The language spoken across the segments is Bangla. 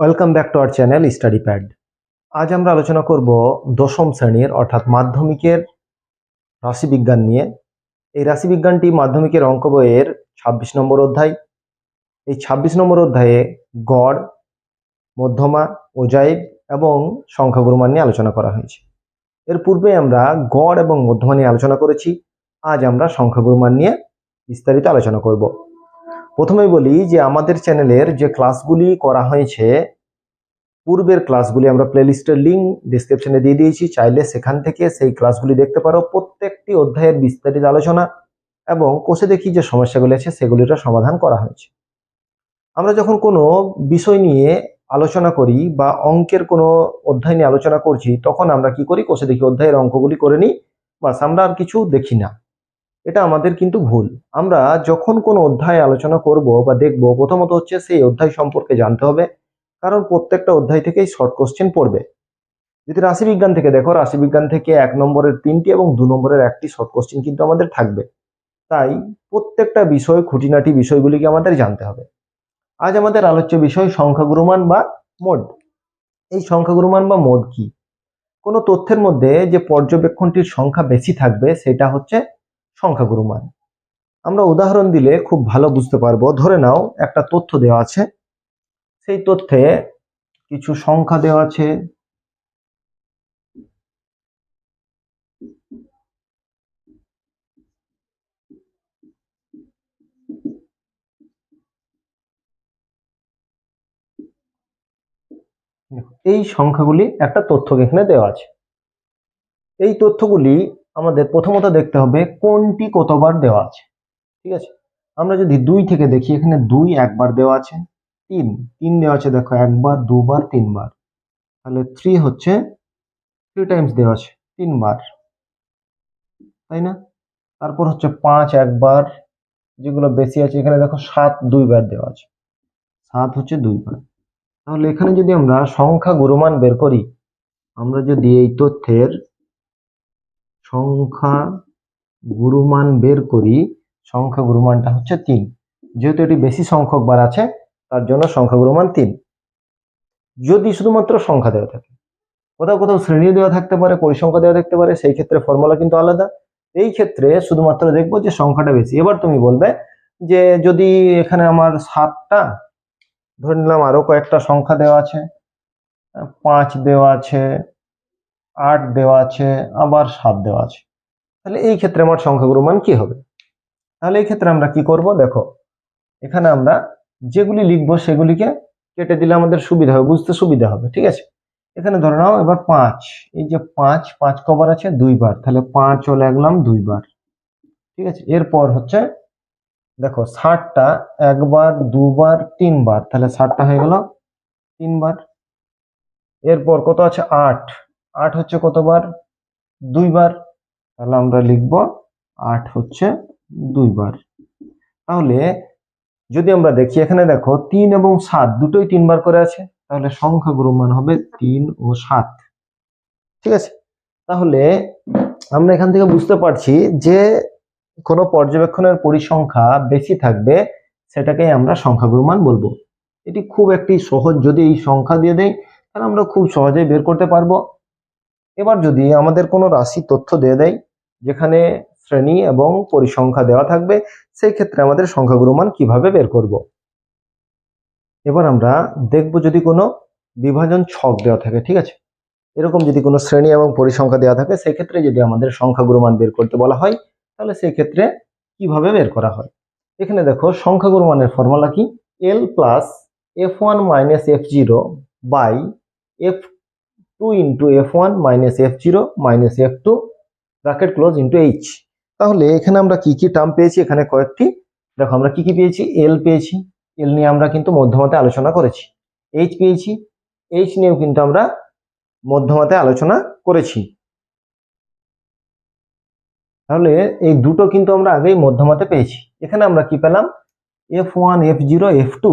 Welcome back to our channel study pad আজ আমরা আলোচনা করব দশম শ্রেণির, অর্থাৎ মাধ্যমিকের রাশিবিজ্ঞান নিয়ে। এই রাশিবিজ্ঞানটি মাধ্যমিকের অঙ্ক বইয়ের ছাব্বিশ নম্বর অধ্যায়। এই ছাব্বিশ নম্বর অধ্যায়ে গড়, মধ্যমা, ওজাইব এবং সংখ্যাগুরুমান নিয়ে আলোচনা করা হয়েছে। এর পূর্বে আমরা গড় এবং মধ্যমা নিয়ে আলোচনা করেছি। আজ আমরা সংখ্যাগুরুমান নিয়ে বিস্তারিত আলোচনা করব। প্রথমেই বলি যে আমাদের চ্যানেলের যে ক্লাসগুলি করা হয়েছে, পূর্বের ক্লাসগুলি আমরা প্লেলিস্টের লিঙ্ক ডিসক্রিপশনে দিয়ে দিয়েছি। চাইলে সেখান থেকে সেই ক্লাসগুলি দেখতে পারো। প্রত্যেকটি অধ্যায়ের বিস্তারিত আলোচনা এবং কোষে দেখি যে সমস্যাগুলি আছে, সেগুলির সমাধান করা হয়েছে। আমরা যখন কোনো বিষয় নিয়ে আলোচনা করি বা অঙ্কের কোনো অধ্যায় নিয়ে আলোচনা করছি, তখন আমরা কি করি? কোষে দেখি অধ্যায়ের অঙ্কগুলি করে নিই। বাস আমরা আর কিছু দেখি না। এটা আমাদের কিন্তু ভুল। আমরা যখন কোনো অধ্যায় আলোচনা করব বা দেখব, প্রথমত হচ্ছে সেই অধ্যায় সম্পর্কে জানতে হবে, কারণ প্রত্যেকটা অধ্যায় থেকেই শর্ট কোশ্চেন পড়বে। যদি রাশিবিজ্ঞান থেকে দেখো, রাশিবিজ্ঞান থেকে এক নম্বরের তিনটি এবং দু নম্বরের একটি শর্ট কোশ্চেন কিন্তু আমাদের থাকবে। তাই প্রত্যেকটা বিষয়, খুঁটিনাটি বিষয়গুলিকে আমাদের জানতে হবে। আজ আমাদের আলোচ্য বিষয় সংখ্যাগুরুমান বা মোড। এই সংখ্যাগুরুমান বা মোড কি? কোনো তথ্যের মধ্যে যে পর্যবেক্ষণটির সংখ্যা বেশি থাকবে, সেটা হচ্ছে সংখ্যাগুরুমান আমরা উদাহরণ দিলে খুব ভালো বুঝতে পারব। ধরে নাও, একটা তথ্য দেওয়া আছে। সেই তথ্যে কিছু সংখ্যা দেওয়া আছে। এই সংখ্যাগুলি একটা তথ্য এখানে দেওয়া আছে। এই তথ্যগুলি আমাদের প্রথমত দেখতে হবে কোনটি কতবার দেওয়া আছে। ঠিক আছে? আমরা যদি দুই থেকে দেখি, এখানে দুই একবার দেওয়া আছে, তিন। তিন দেওয়া আছে, দেখো, একবার, দুবার, তিনবার। তাহলে থ্রি হচ্ছে থ্রি টাইমস দেওয়া আছে, তিনবার। তাই না? তারপর হচ্ছে পাঁচ একবার, যেগুলো বেশি আছে, এখানে দেখো সাত দুইবার দেওয়া আছে। সাত হচ্ছে দুইবার। তাহলে এখানে যদি আমরা সংখ্যা গুরুমান বের করি, আমরা যদি এই তথ্যের সংখ্যা গুরুমান বের করি, সংখ্যা গুরুমানটা হচ্ছে তিন। যেহেতু এটি বেশি সংখ্যক বার আছে, তার জন্য সংখ্যা গুরুমান তিন। যদি শুধুমাত্র সংখ্যা দেওয়া থাকে, কোথাও কোথাও শ্রেণি দেওয়া থাকতে পারে, পরিসংখ্যা দেওয়া থাকতে পারে, সেই ক্ষেত্রে ফর্মুলা কিন্তু আলাদা। এই ক্ষেত্রে শুধুমাত্র দেখব যে সংখ্যাটা বেশি। এবার তুমি বলবে যে যদি এখানে আমার সাতটা, ধরে নিলাম আরও কয়েকটা সংখ্যা দেওয়া আছে, পাঁচ দেওয়া আছে আট দেওয়া আছে, আবার সাত দেওয়া আছে। তাহলে এই ক্ষেত্রে আমার সংখ্যাগুরু মান কি হবে? তাহলে এই ক্ষেত্রে আমরা কি করব? দেখো, এখানে আমরা যেগুলি লিখব সেগুলিকে কেটে দিলে আমাদের সুবিধা হবে, বুঝতে সুবিধা হবে, ঠিক আছে? এখানে ধরে নাও এবার পাঁচ, এই যে পাঁচ পাঁচ কবার আছে দুইবার, তাহলে পাঁচ ও লাগলাম দুইবার, ঠিক আছে? এরপর হচ্ছে, দেখো, ষাটটা একবার, দুবার, তিনবার, তাহলে ষাটটা হয়ে গেল তিনবার। এরপর কত আছে? আট আট হচ্ছে কতবার? দুইবার। তাহলে আমরা লিখব আট হচ্ছে দুইবার। তাহলে যদি আমরা দেখি এখানে দেখো তিন এবং সাত দুটোই তিনবার করে আছে, তাহলে সংখ্যাগুরু মান হবে তিন ও সাত। ঠিক আছে? তাহলে আমরা এখান থেকে বুঝতে পারছি যে কোনো পর্যবেক্ষণের পরিসংখ্যা বেশি থাকবে, সেটাকেই আমরা সংখ্যাগুরু মান বলব। এটি খুব একটি সহজ, যদি এই সংখ্যা দিয়ে দেয় তাহলে আমরা খুব সহজেই বের করতে পারব। এবার যদি আমাদের কোনো রাশি তথ্য দিয়ে দেয়, যেখানে শ্রেণি এবং পরিসংখ্যা দেওয়া থাকবে, সেই ক্ষেত্রে আমাদের সংখ্যাগুরু মান কীভাবে বের করব? এবার আমরা দেখব যদি কোনো বিভাজন ছক দেওয়া থাকে, ঠিক আছে? এরকম যদি কোনো শ্রেণি এবং পরিসংখ্যা দেওয়া থাকে, সেই ক্ষেত্রে যদি আমাদের সংখ্যাগুরু মান বের করতে বলা হয়, তাহলে সেই ক্ষেত্রে কীভাবে বের করা হয়? এখানে দেখো, সংখ্যাগুরু মানের ফর্মুলা কি? L plus F one minus F zero by F two into F one minus F zero minus F two bracket close into H তাহলে এখানে আমরা কি কি টার্ম পেয়েছি? এখানে কয়েকটি। দেখো, আমরা কি কি পেয়েছি? এল পেয়েছি। এল নিয়ে আমরা কিন্তু মধ্যমাতে আলোচনা করেছি। এইচ পেয়েছি। এইচ নিয়েও কিন্তু আমরা মধ্যমাতে আলোচনা করেছি। তাহলে এই দুটো কিন্তু আমরা আগেই মধ্যমাতে পেয়েছি। এখানে আমরা কি পেলাম? F one F zero F two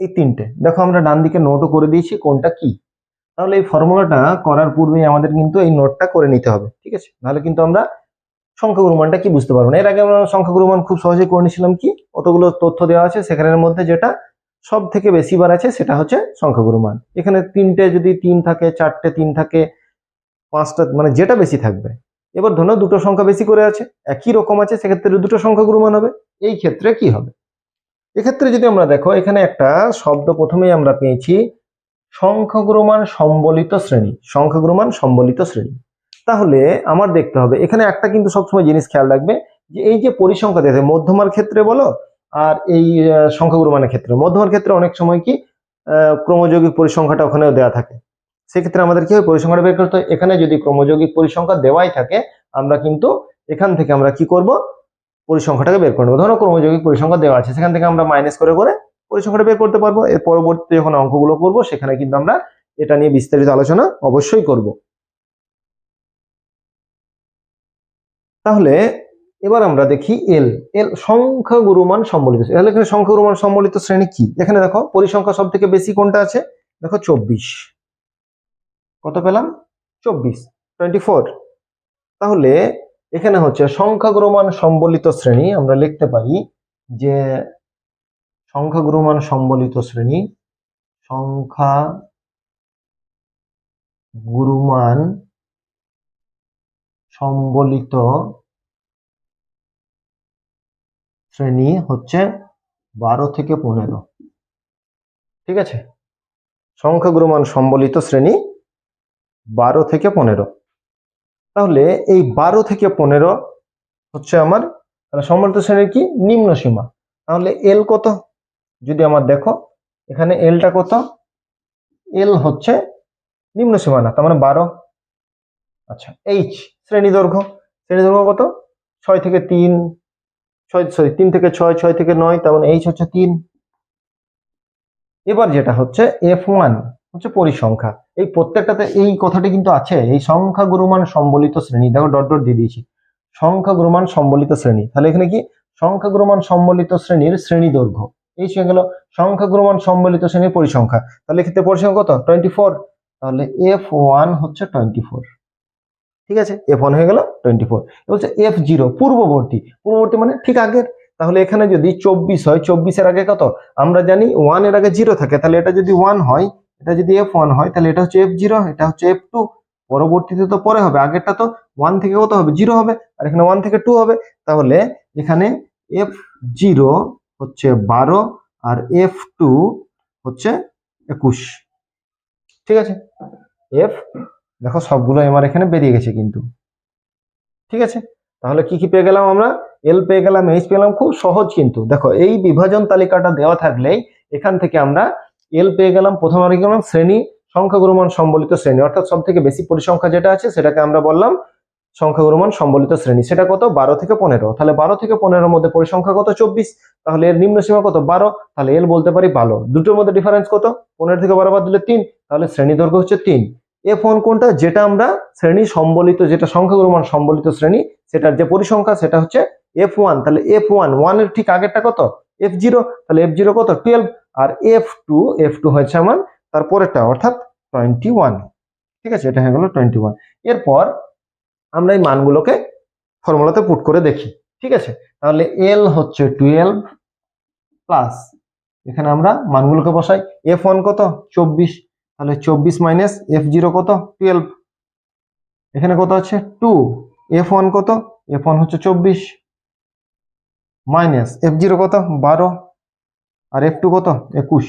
এই তিনটে। দেখো, আমরা ডান দিকে নোটও করে দিয়েছি, কোনটা কি? তাহলে এই ফর্মুলাটা করার পূর্বেই আমাদের কিন্তু এই নোটটা করে নিতে হবে, ঠিক আছে? নাহলে কিন্তু আমরা সংখ্যাগুরু মানটা কি বুঝতে পারব না? এর আগে আমরা সংখ্যাগুরু মান খুব সহজেই করে নিয়েছিলাম কি? অতগুলো তথ্য দেওয়া আছে, সেখানের মধ্যে যেটা সব থেকে বেশি বার আছে সেটা হচ্ছে সংখ্যাগুরু মান এখানে তিনটে যদি তিন থাকে, চারটে তিন থাকে, পাঁচটা মানে যেটা বেশি থাকবে। এবার ধরো দুটো সংখ্যা বেশি করে আছে, একই রকম আছে, সেক্ষেত্রে দুটো সংখ্যাগুরু মান হবে। এই ক্ষেত্রে কি হবে? এক্ষেত্রে যদি আমরা দেখো, এখানে একটা শব্দ প্রথমেই আমরা পেয়েছি সংখ্যাগুরুমান সম্বলিত শ্রেণি, সংখ্যাগুরুমান সম্বলিত শ্রেণি। তাহলে আমার দেখতে হবে, এখানে একটা কিন্তু সবসময় জিনিস খেয়াল রাখবে, যে এই যে পরিসংখ্যা দেখে, মধ্যমার ক্ষেত্রে বলো, আর এই সংখ্যাগুরুমানের ক্ষেত্রে। মধ্যমার ক্ষেত্রে অনেক সময় কি ক্রমযৌগিক পরিসংখ্যাটা ওখানেও দেওয়া থাকে। সেক্ষেত্রে আমাদের কি হয় পরিসংখ্যাটা বের করতে হয়। এখানে যদি ক্রমযৌগিক পরিসংখ্যা দেওয়াই থাকে, আমরা কিন্তু এখান থেকে আমরা কি করব পরিসংখ্যাটাকে বের করে নেব। ধরো ক্রমযৌগিক পরিসংখ্যা দেওয়া আছে, সেখান থেকে আমরা মাইনাস করে করে পরিসংখ্যাটা বের করতে পারব। এর পরবর্তী যখন অঙ্কগুলো করব, সেখানে কিন্তু আমরা এটা নিয়ে বিস্তারিত আলোচনা অবশ্যই করব। তাহলে এবার আমরা দেখি এল এল সংখ্যা গুরুমান সম্বলিত। তাহলে এখানে সংখ্যা গুরুমান সম্বলিত শ্রেণি কি? এখানে দেখো, পরিসংখ্যা সব থেকে বেশি কোনটা আছে? দেখো, চব্বিশ। কত পেলাম? চব্বিশ। টোয়েন্টি তাহলে এখানে হচ্ছে সংখ্যাগুরুমান সম্বলিত শ্রেণি আমরা লিখতে পারি যে সংখ্যাগুরুমান সম্বলিত শ্রেণি সংখ্যা গুরুমান সম্বলিত শ্রেণি হচ্ছে বারো থেকে পনেরো। ঠিক আছে? সংখ্যাগুরুমান সম্বলিত শ্রেণি বারো থেকে পনেরো। তাহলে এই বারো থেকে পনেরো হচ্ছে আমার সম্বলিত শ্রেণির কি? নিম্ন সীমা তাহলে এল কত? যদি আমার দেখো, এখানে এলটা কত? এল হচ্ছে নিম্ন সীমা না তার মানে বারো। আচ্ছা এইচ শ্রেণি দৈর্ঘ্য। শ্রেণি দৈর্ঘ্য কত? ছয় থেকে তিন, ছয় সরি তিন থেকে ছয় ছয় থেকে নয়, তার মানে এইচ হচ্ছে তিন। এবার যেটা হচ্ছে এফ ওয়ান হচ্ছে পরিসংখ্যা। এই প্রত্যেকটাতে এই কথাটি কিন্তু আছে, এই সংখ্যা গুরুমান সম্বলিত শ্রেণি। দেখো, ডট ডট দিয়ে দিয়েছি। সংখ্যা গুরুমান সম্বলিত শ্রেণি। তাহলে এখানে কি? সংখ্যা গুরুমান সম্বলিত শ্রেণির শ্রেণি দৈর্ঘ্য। এই সঙ্গে গেল সংখ্যা গুরুমান সম্বলিত শ্রেণির পরিসংখ্যা। তাহলে এক্ষেত্রে পরিসংখ্যা কত? টোয়েন্টি ফোর তাহলে এফ ওয়ান হচ্ছে টোয়েন্টি ফোর ঠিক আছে? এফ ওয়ান হয়ে গেল টোয়েন্টি ফোর বলছে এফ জিরো পূর্ববর্তী। পূর্ববর্তী মানে ঠিক আগের। তাহলে এখানে যদি চব্বিশ হয়, চব্বিশের আগে কত? আমরা জানি ওয়ানের আগে জিরো থাকে। তাহলে এটা যদি ওয়ান হয়, এটা যদি এফ ওয়ান হয়, তাহলে এটা হচ্ছে এফ জিরো এটা হচ্ছে এফ টু পরবর্তীতে তো পরে হবে। আগেরটা তো ওয়ান থেকে কত হবে? জিরো হবে। আর এখানে ওয়ান থেকে টু হবে। তাহলে এখানে এফ জিরো হচ্ছে বারো আর এফ টু হচ্ছে একুশ। ঠিক আছে? এফ দেখো সবগুলো আমার এখানে বেরিয়ে গেছে কিন্তু। ঠিক আছে? তাহলে কি কি পেয়ে গেলাম আমরা? এল পেয়ে গেলাম এইচ পেয়ে গেলাম, খুব সহজ কিন্তু। দেখো, এই বিভাজন তালিকাটা দেওয়া থাকলেই এখান থেকে আমরা এল পেয়ে গেলাম, প্রথমে আমরা কি গেলাম শ্রেণি সংখ্যাগুরুমান সম্বলিত শ্রেণি। অর্থাৎ সব থেকে বেশি পরিসংখ্যা যেটা আছে, সেটাকে আমরা বললাম সংখ্যাগুরুমান সম্বলিত শ্রেণি। সেটা কত? বারো থেকে পনেরো। তাহলে বারো থেকে পনেরোর মধ্যে পরিসংখ্যা কত? চব্বিশ। তাহলে এর নিম্ন সীমা কত? বারো। তাহলে এল বলতে পারি বারো। দুটোর মধ্যে ডিফারেন্স কত? পনেরো থেকে বারো বাদ দিলে তিন। তাহলে শ্রেণি দৈর্ঘ্য হচ্ছে তিন। এফ ওয়ান কোনটা? যেটা আমরা শ্রেণি সম্বলিত, যেটা সংখ্যাগুরুমান সম্বলিত শ্রেণি, সেটার যে পরিসংখ্যা, সেটা হচ্ছে এফ ওয়ান তাহলে এফ ওয়ান ওয়ানের ঠিক আগেরটা কত? এফ জিরো তাহলে এফ জিরো কত? টুয়েলভ আর এফ টু এফ টু হয়েছে আমার তারপরেরটা, অর্থাৎ টোয়েন্টি ওয়ান ঠিক আছে? এটা হয়ে গেল টোয়েন্টি ওয়ান এরপর আমরা এই মানগুলোকে ফর্মুলাতে পুট করে দেখি, ঠিক আছে? তাহলে এল হচ্ছে টুয়েলভ প্লাস এখানে আমরা মানগুলোকে বসাই এফ ওয়ান কত? চব্বিশ, তাহলে চব্বিশ মাইনাস এফ জিরো কত? টুয়েলভ এখানে কত আছে? টু এফ ওয়ান কত? এফ ওয়ান হচ্ছে চব্বিশ মাইনাস এফ জিরো কত? বারো, আর এফ টু কত? একুশ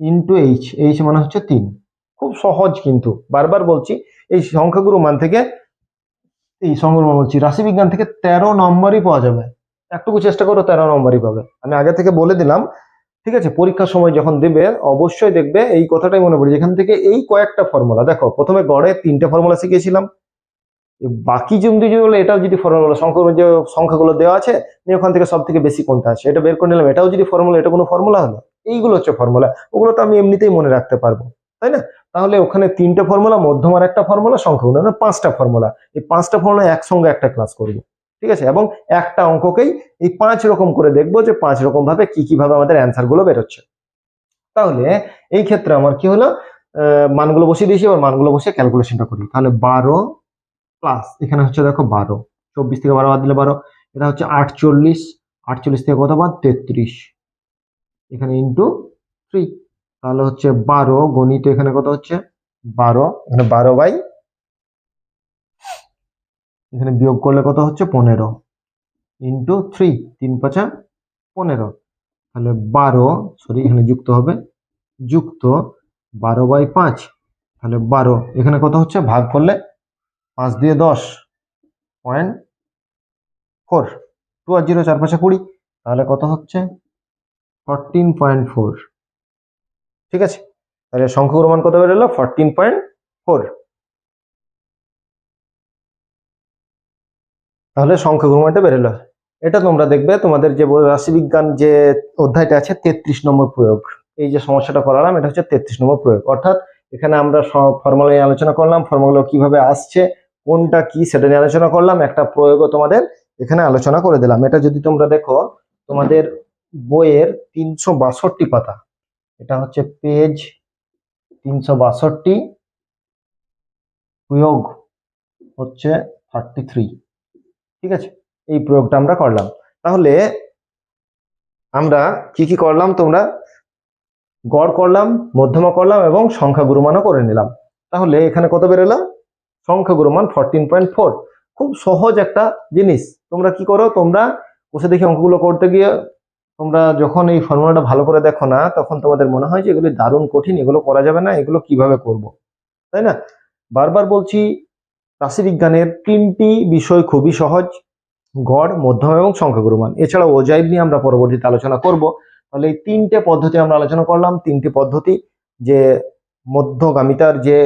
ইন্টু এইচ এইচ মানে হচ্ছে তিন। খুব সহজ কিন্তু। বারবার বলছি, এই সংখ্যাগুরু মান থেকে, এই মান বলছি, রাশিবিজ্ঞান থেকে তেরো নম্বরই পাওয়া যাবে। একটুকু চেষ্টা করো, তেরো নম্বরই পাবে। আমি আগে থেকে বলে দিলাম, ঠিক আছে? পরীক্ষার সময় যখন দেবে, অবশ্যই দেখবে, এই কথাটাই মনে পড়ে। যেখান থেকে এই কয়েকটা ফর্মুলা দেখো, প্রথমে গড়ে তিনটে ফর্মুলা শিখেছিলাম এ বাকি জমদি যেগুলো এটাও যদি ফর্মুলা সংখ্যা যে সংখ্যাগুলো দেওয়া আছে, নিয়ে ওখান থেকে সব থেকে বেশি কোনটা আছে, এটা বের করে নিলাম। এটাও যদি ফর্মুলা এটা কোনো ফর্মুলা হলো এইগুলো হচ্ছে ফর্মুলা ওগুলো তো আমি এমনিতেই মনে রাখতে পারব, তাই না? তাহলে ওখানে তিনটে ফর্মুলা মধ্যমার একটা ফর্মুলা সংখ্যাগুলো মানে পাঁচটা ফর্মুলা এই পাঁচটা ফর্মুলা একসঙ্গে একটা ক্লাস করব, ঠিক আছে? এবং একটা অঙ্ককেই এই পাঁচ রকম করে দেখব যে পাঁচ রকম ভাবে কি কীভাবে আমাদের অ্যান্সারগুলো বেরোচ্ছে। তাহলে এই ক্ষেত্রে আমার কি হলো? মানগুলো বসিয়ে দিয়েছি, এবার মানগুলো বসিয়ে ক্যালকুলেশনটা করি। তাহলে বারো প্লাস এখানে হচ্ছে দেখো বারো। চব্বিশ থেকে বারো বাদ দিলে বারো। এটা হচ্ছে আটচল্লিশ। আটচল্লিশ থেকে কত বাদ? তেত্রিশ। এখানে ইন্টু থ্রি তাহলে হচ্ছে বারো, গণিত এখানে কত হচ্ছে? বারো, এখানে বারো বাই, এখানে বিয়োগ করলে কত হচ্ছে? পনেরো। ইন্টু থ্রি, তিন পাঁচা পনেরো। তাহলে বারো, সরি, এখানে যুক্ত হবে। যুক্ত বারো বাই পাঁচ, তাহলে বারো। এখানে কত হচ্ছে? ভাগ করলে পাঁচ দিয়ে দশ পয়েন্ট ফোর টু আর জিরো চার পাঁচা কুড়ি, তাহলে কত হচ্ছে? ফরটিন পয়েন্ট ফোর ঠিক আছে? তাহলে সংখ্যাগুলো মান কত বেরোলো ফরটিন পয়েন্ট ফোর তাহলে সংখ্যাগুলো মানটা বেরোলো এটা তোমরা দেখবে, তোমাদের যে রাশিবিজ্ঞান যে অধ্যায়টা আছে, তেত্রিশ নম্বর প্রয়োগ। এই যে সমস্যাটা করালাম, এটা হচ্ছে তেত্রিশ নম্বর প্রয়োগ। অর্থাৎ এখানে আমরা ফর্মুলা নিয়ে আলোচনা করলাম ফর্মুলা কীভাবে আসছে, কোনটা কি সেটা নিয়ে আলোচনা করলাম, একটা প্রয়োগও তোমাদের এখানে আলোচনা করে দিলাম। এটা যদি তোমরা দেখো, তোমাদের বইয়ের তিনশো বাষট্টি পাতা। এটা হচ্ছে পেজ তিনশো বাষট্টি, প্রয়োগ হচ্ছে থার্টি থ্রি ঠিক আছে? এই প্রয়োগটা আমরা করলাম। তাহলে আমরা কি কি করলাম? তোমরা গড় করলাম, মধ্যমা করলাম এবং সংখ্যা গুরুমানও করে নিলাম। তাহলে এখানে কত বেরোলো? সংখ্যা গুরুমান ফোরটিন পয়েন্ট ফোর খুব সহজ একটা জিনিস। তোমরা কি করো? তোমরা বসে দেখে অঙ্কগুলো করতে গিয়ে তোমরা যখন এই ফর্মুলাটা ভালো করে দেখো না, তখন তোমাদের মনে হয় যে এগুলি দারুণ কঠিন, এগুলো করা যাবে না, এগুলো কীভাবে করব? তাই না? বারবার বলছি, রাশিবিজ্ঞানের তিনটি বিষয় খুবই সহজ, গড়, মধ্যম এবং সংখ্যাগুরুমান। এছাড়া ওজাইব নিয়ে আমরা পরবর্তীতে আলোচনা করব। তাহলে এই তিনটে পদ্ধতি আমরা আলোচনা করলাম, তিনটি পদ্ধতি, যে মধ্যগামিতার যে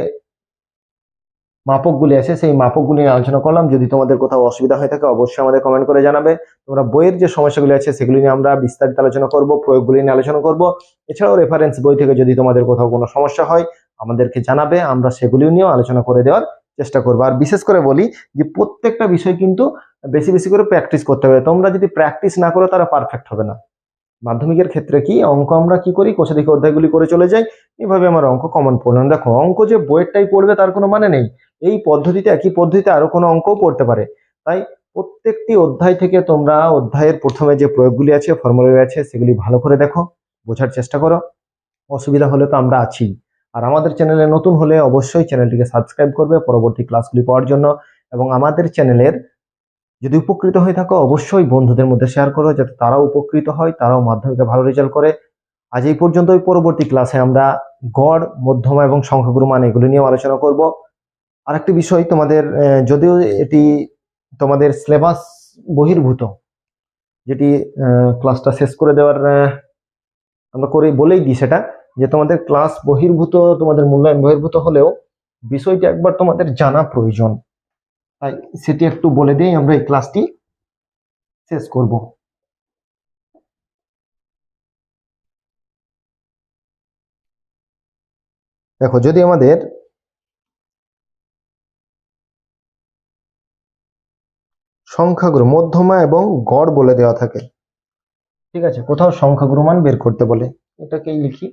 মাপকগুলি আছে, সেই মাপকগুলি নিয়ে আলোচনা করলাম। যদি তোমাদের কোথাও অসুবিধা হয়ে থাকে, অবশ্যই আমাদের কমেন্ট করে জানাবে। তোমরা বইয়ের যে সমস্যাগুলি আছে, সেগুলি নিয়ে আমরা বিস্তারিত আলোচনা করব, প্রয়োগগুলি নিয়ে আলোচনা করব। এছাড়াও রেফারেন্স বই থেকে যদি তোমাদের কোথাও কোনো সমস্যা হয়, আমাদেরকে জানাবে, আমরা সেগুলিও নিয়েও আলোচনা করে দেওয়ার চেষ্টা করব। আর বিশেষ করে বলি যে, প্রত্যেকটা বিষয় কিন্তু বেশি বেশি করে প্র্যাকটিস করতে হবে। তোমরা যদি প্র্যাকটিস না করো, তারা পারফেক্ট হবে না। মাধ্যমিকের ক্ষেত্রে কি, অঙ্ক আমরা কি করি কোষে দেখে অধ্যায়গুলি করে চলে যাই, এভাবে আমার অঙ্ক কমন পড়লাম। দেখো, অঙ্ক যে বইয়েরটাই পড়বে, তার কোনো মানে নেই। এই পদ্ধতিতে, একই পদ্ধতিতে আরও কোনো অঙ্কও পড়তে পারে। তাই প্রত্যেকটি অধ্যায় থেকে তোমরা অধ্যায়ের প্রথমে যে প্রয়োগগুলি আছে ফর্মুলা আছে, সেগুলি ভালো করে দেখো, বোঝার চেষ্টা করো। অসুবিধা হলে তো আমরা আছি। আর আমাদের চ্যানেলে নতুন হলে অবশ্যই চ্যানেলটিকে সাবস্ক্রাইব করবে পরবর্তী ক্লাসগুলি পাওয়ার জন্য। এবং আমাদের চ্যানেলের যদি উপকৃত হয়ে থাকো, অবশ্যই বন্ধুদের মধ্যে শেয়ার করো, যাতে তারাও উপকৃত হয়, তারাও মাধ্যমিকে ভালো রেজাল্ট করে। আজ এই পর্যন্তই। পরবর্তী ক্লাসে আমরা গড়, মধ্যমা এবং সংখ্যাগুরু মান এগুলো নিয়েও আলোচনা করব। আরেকটি বিষয় তোমাদের যদিও এটি তোমাদের সিলেবাস বহির্ভূত, যেটি ক্লাসটা শেষ করে দেওয়ার আমরা করে বলেই দিই সেটা, যে তোমাদের ক্লাস বহির্ভূত, তোমাদের মূল্যায়ন বহির্ভূত হলেও বিষয়টি একবার তোমাদের জানা প্রয়োজন। তাই সেটি একটু বলে দিই, আমরা এই ক্লাসটি শেষ করব। দেখো, যদি আমাদের সংখ্যাগুরু মধ্যমা এবং গড় বলে দেওয়া থাকে। ঠিক আছে, কোথাও সংখ্যাগুরু মান বের করতে বলে, এটাকেই লিখি।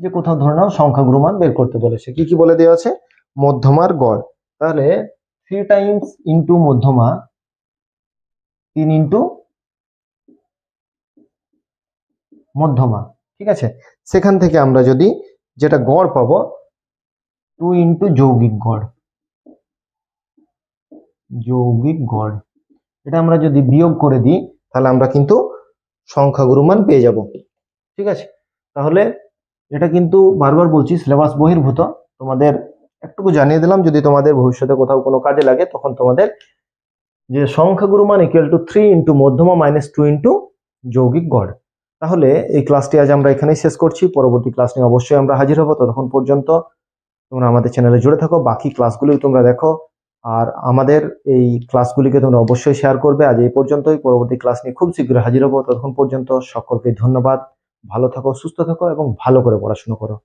যে কোথাও ধরে নাও সংখ্যাগুরু মান বের করতে বলেছে কি কি বলে দেওয়া আছে? মধ্যমার গড়। তাহলে থ্রি টাইমস ইন্টু মধ্যমা, তিন ইন্টু মধ্যমা, ঠিক আছে? সেখান থেকে আমরা যদি যেটা গড় পাবো টু ইন্টু যৌগিক গড়। যৌগিক গড়। এটা আমরা যদি বিয়োগ করে দিই, তাহলে আমরা কিন্তু সংখ্যাগুরু মান পেয়ে যাব। ঠিক আছে? তাহলে এটা কিন্তু বারবার বলছি সিলেবাস বহির্ভূত। তোমাদের একটুকু জানিয়ে দিলাম, যদি তোমাদের ভবিষ্যতে কোথাও কোনো কাজে লাগে, তখন তোমাদের যে সংখ্যাগুরু মান ইকুয়াল টু থ্রি ইন্টু মধ্যমা মাইনাস টু ইন্টু যৌগিক গড়। তাহলে এই ক্লাসটি আজ আমরা এখানেই শেষ করছি। পরবর্তী ক্লাস নিয়ে অবশ্যই আমরা হাজির হব। ততক্ষণ পর্যন্ত তোমরা আমাদের চ্যানেলে জুড়ে থাকো। বাকি ক্লাসগুলি তোমরা দেখো। আর আমাদের এই ক্লাসগুলিকে তোমরা অবশ্যই শেয়ার করবে। আজ এই পর্যন্তই। পরবর্তী ক্লাস নিয়ে খুব শীঘ্র হাজির হব। ততক্ষণ পর্যন্ত সকলকে ধন্যবাদ। ভালো থাকো, সুস্থ থাকো এবং ভালো করে পড়াশুনো করো।